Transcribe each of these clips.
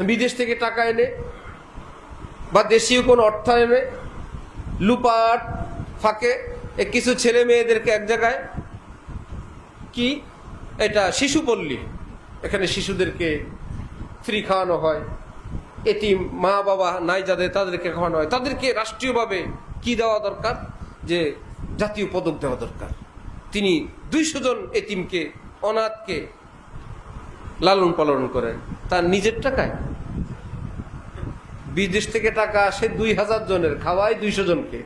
বিদেশ থেকে টাকা এনে বা দেশীয় কোনো অর্থায়নে লুপাট ফাঁকে কিছু ছেলে মেয়েদেরকে এক জায়গায় কি? এটা শিশুপল্লী এখানে শিশুদেরকে ফ্রি খাওয়ানো হয়। এটিম মা বাবা নাই যাদের, তাদেরকে খাওয়ানো হয়। তাদেরকে রাষ্ট্রীয়ভাবে কি দেওয়া দরকার? যে জাতীয় পদক দেওয়া দরকার। তিনি দুইশো জন এতিমকে, অনাথকে লালন পালন করেন তার নিজের টাকায়। বিদেশ থেকে টাকা আসে দুই হাজার জনের খাওয়ায় দুইশো জনকে।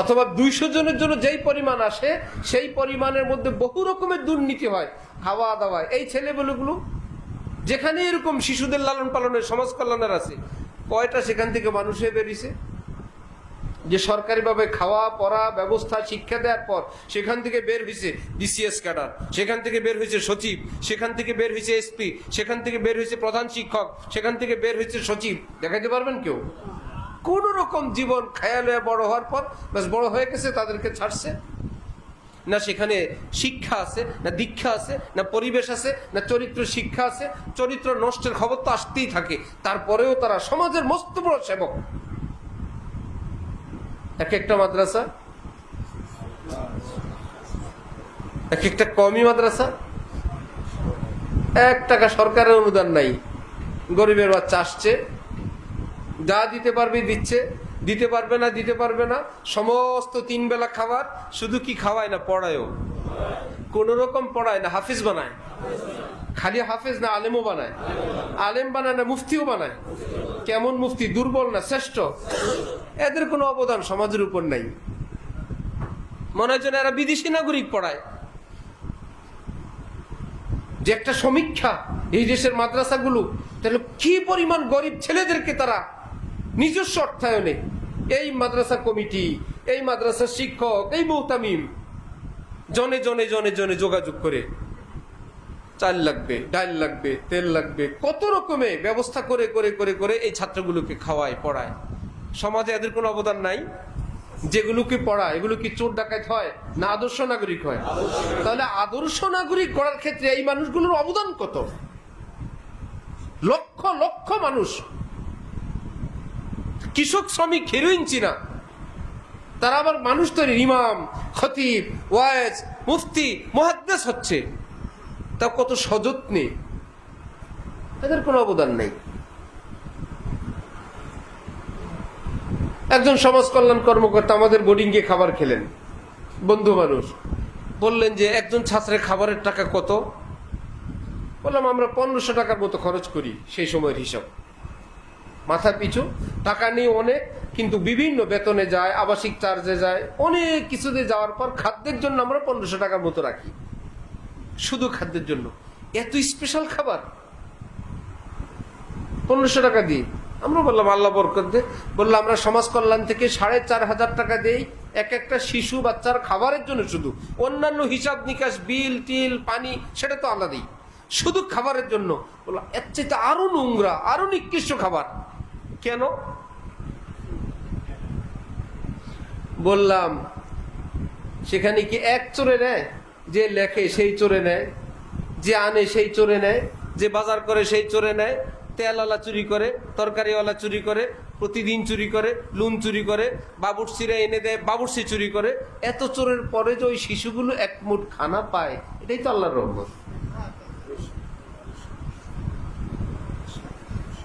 অথবা দুইশো জনের জন্য যেই পরিমাণ আসে, সেই পরিমাণের মধ্যে বহু রকমের দুর্নীতি হয়, খাওয়া দাওয়ায় এই ছেলেগুলোগুলো যেখানে এরকম শিশুদের লালন পালনের সমাজ কল্যাণের আছে, কয়টা সেখান থেকে মানুষ হয়ে বেরিয়েছে? যে সরকারিভাবে খাওয়া, পড়া, ব্যবস্থা, শিক্ষা দেওয়ার পর সেখান থেকে বের হয়েছে ডিসিএস ক্যাডার, সেখান থেকে বের হয়েছে সচিব, সেখান থেকে বের হয়েছে এসপি, সেখান থেকে বের হয়েছে প্রধান শিক্ষক, সেখান থেকে বের হয়েছে সচিব। দেখাইতে পারবেন কেউ? কোন রকম জীবন খেয়ালে বড় হওয়ার পর ব্যাস বড় হয়ে গেছে, তাদেরকে ছাড়ছে। না সেখানে শিক্ষা আছে, না দীক্ষা আছে, না পরিবেশ আছে, না চরিত্র শিক্ষা আছে, চরিত্র নষ্টের খবর তো আসতেই থাকে। তারপরেও তারা সমাজের মস্ত বড় সেবক। এক একটা মাদ্রাসা? এক একটা কমই মাদ্রাসা? এক টাকা সরকারের অনুদান নাই। গরিবের বাচ্চা আসছে। যা দিতে পারবে দিচ্ছে। দিতে পারবে না, দিতে পারবে না। সমস্ত তিন বেলা খাবার শুধু কি খাওয়ায় না, পড়ায়ও? কোন রকম পড়ায় না, হাফিজ বানায়। খালি হাফিজ না, আলেমও বানায়। আলেম বানায় না, মুফতিও বানায়। কেমন মুফতি? দুর্বল না, শ্রেষ্ঠ? এদের কোনো অবদান সমাজের উপর নাই। মনে হয় এরা বিদেশি নাগরিক পড়ায়। যে একটা সমীক্ষা এই দেশের মাদ্রাসাগুলো, তাহলে কি পরিমাণ গরিব ছেলেদেরকে তারা নিজস্ব অর্থায়নে এই মাদ্রাসা কমিটি, এই মাদ্রাসার শিক্ষক, এই মৌতামিম জনে জনে জনে জনে যোগাযোগ করে চাল লাগবে, ডাল লাগবে, তেল লাগবে, কত রকমে ব্যবস্থা করে করে করে করে এই ছাত্রগুলোকে খাওয়ায়, পড়ায়। সমাজে এদের কোনো অবদান নাই। যেগুলোকে পড়া, এগুলো কি চোর ডাকাত হয় না আদর্শ নাগরিক হয়? তাহলে আদর্শ নাগরিক গড়ার ক্ষেত্রে এই মানুষগুলোর অবদান কত? লক্ষ লক্ষ মানুষ। কৃষক, শ্রমিক হেরোইন চিনা। তারা আবার মানুষ তৈরি ইমাম, খতিব ওয়াজ মুফতি মহাদ্দেশ হচ্ছে। তা কত সযত্নে? এদের কোনো অবদান নেই। একজন সমাজ কল্যাণ কর্মকর্তা আমাদের বোর্ডিংয়ে খাবার খেলেন। বন্ধু মানুষ, বললেন যে একজন ছাত্রের খাবারের টাকা কত? বললাম, আমরা পনেরোশো টাকার মতো খরচ করি সেই সময়ের হিসাব। মাথা পিছু, টাকা নিয়ে অনেক, কিন্তু বিভিন্ন বেতনে যায়, আবাসিক চার্জে যায়, অনেক কিছুতে যাওয়ার পর খাদ্যের জন্য আমরা পনেরোশো টাকার মতো রাখি। শুধু খাদ্যের জন্য। এত স্পেশাল খাবার। পনেরোশো টাকা দিই আমরা বললাম, আল্লাহ বরকত দে। বললাম আমরা সমাজ কল্যাণ থেকে সাড়ে চার হাজার টাকা দেই, এক একটা শিশু বাচ্চার খাবারের জন্য শুধু। অন্যান্য হিসাব নিকাশ, বিল, টিল, পানি, সেটা তো আলাদাই শুধু খাবারের জন্য। বললাম এর চাইতে আরও নোংরা, আরও নিকৃষ্ট খাবার। কেন? বললাম, সেখানে কি এক চোরে নেয়? যে লেখে সেই চোরে নেয়, যে আনে সেই চোরে নেয়, যে বাজার করে সেই চোরে নেয় তেলওয়ালা চুরি করে, তরকারিওয়ালা চুরি করে, প্রতিদিন চুরি করে, লুন চুরি করে বাবুরসিরা এনে দেয় বাবুরসি চুরি করে। এত চোরের পরে যে ওই শিশুগুলো এক মুঠ খানা পায়, এটাই তো আল্লাহর রহমত।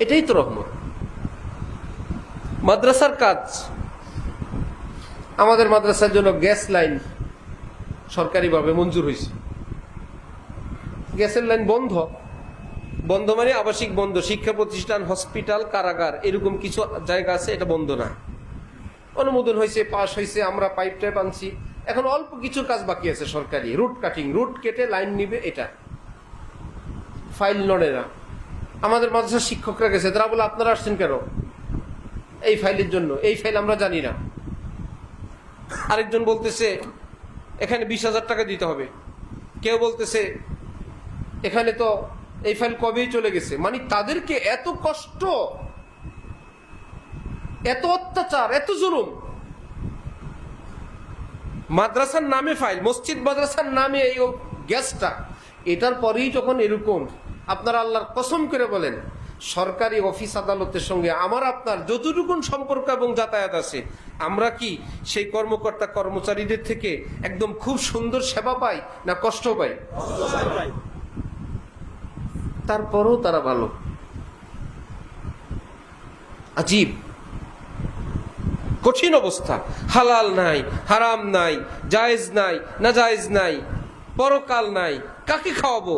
এটাই তো রহমত। মাদ্রাসার কাজ। আমাদের মাদ্রাসার জন্য গ্যাস লাইন সরকারিভাবে মঞ্জুর হয়েছে। গ্যাসের লাইন বন্ধ। বন্ধ মানে আবাসিক বন্ধ, শিক্ষা প্রতিষ্ঠান, হসপিটাল, কারাগার, এরকম কিছু জায়গা আছে, এটা বন্ধ না। অনুমোদন হয়েছে পাশ হয়েছে, আমরা পাইপ টাইপ আনছি। এখন অল্প কিছু কাজ বাকি আছে সরকারি রুট কাটিং রুট কেটে লাইন নিবে এটা। ফাইল নড়ে না। আমাদের মাদ্রাসার শিক্ষকরা গেছে, তারা বলে, আপনারা আসছেন কেন? এই ফাইলের জন্য। এই ফাইল আমরা জানি না। আরেকজন বলতেছে, এখানে বিশ হাজার টাকা দিতে হবে। কেউ বলতেছে, এখানে তো এই ফাইল কবেই চলে গেছে? মানে তাদেরকে এত কষ্ট, এত অত্যাচার, এত জুলুম। মাদ্রাসার নামে ফাইল, মসজিদ মাদ্রাসার নামে এই গ্যাসটা, এটার পরেই যখন এরকম, আপনারা আল্লাহর কসম করে বলেন, সরকারি অফিস আদালতের সঙ্গে আমার আপনার যতটুকুন সম্পর্ক এবং যাতায়াত আছে, আমরা কি সেই কর্মকর্তা কর্মচারীদের থেকে একদম খুব সুন্দর সেবা পাই না কষ্ট পাই? তারপরেও তারা ভালো। আজীব। কঠিন অবস্থা। হালাল নাই, হারাম নাই, জায়েজ নাই না জায়েজ নাই, পরকাল নাই, কাকে খাওয়াবো?